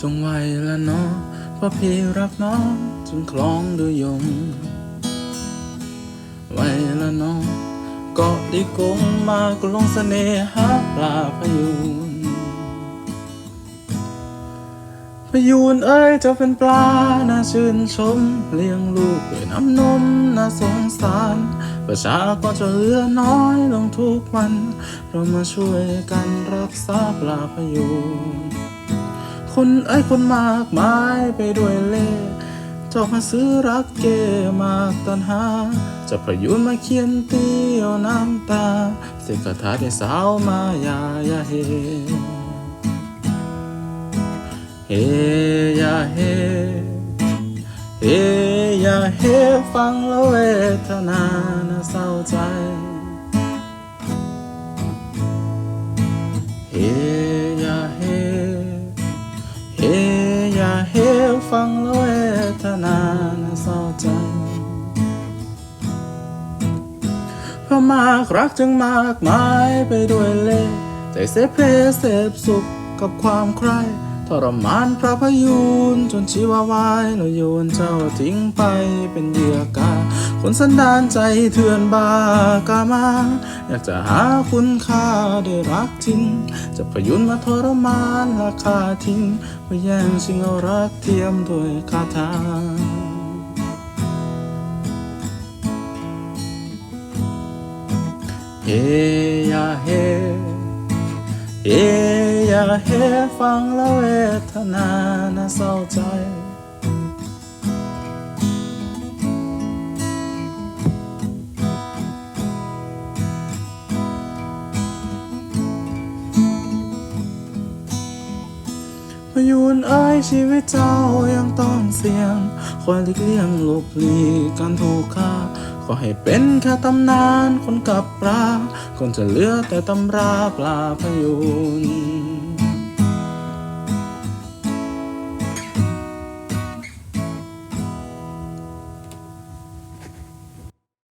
จงไว้ละเน้องเพราะพี่รักน้องจนคล้องด้วยยง ไว้ละเน้องเกาะดีกงมาก็ลงเสน่หาปลาพยูนพยูนเอ้ยเจะเป็นปลา น่าชื่นชม เลี้ยงลูกด้วยน้ำนม น่าสงสาร ประชากรจะเหลือน้อยลงทุกวัน เรามาช่วยกันรักษาปลาพยูน คนเอ้คนมากมายไปด้วยเล่เจ้ามาซื้อรักเกมากตันหา จะพยูนมาเขียนเตียวน้ำตา เสกคาถาได้สาวมายายาเฮเฮยาเฮเฮยาเฮฟังแล้วเวทนาน่าเศร้าใจ ฟังแล้วเวทนาน่าเศร้าใจ เพราะมากรักจึงมากมายไปด้วยเล่ห์ใจเสพเพเสพสุขกับความใคร่ ทรมานพระพยูนจนชีวาวายแล้วโยนเจ้าทิ้งไปเป็นเหยื่อกาคนสันดานใจเถื่อนบากามา อยากจะหาคุณค่าได้รักจริง จะพยุนมาทรมานราคาทิ้งเพื่อแย่งชิงเอารักเทียมด้วยคาถาเฮยาเฮเฮ อยาเฮฟังแล้วเวทนาน่าเศร้าใจ พยูนเอ้ยชีวิตเจ้ายังต้องเสี่ยงคอยลีกเลี่ยงหลบหลีกการถูกฆ่าขอให้เป็นแค่ตำนานคนกับปลาคนจะเหลือแต่ตำราปลาพยูน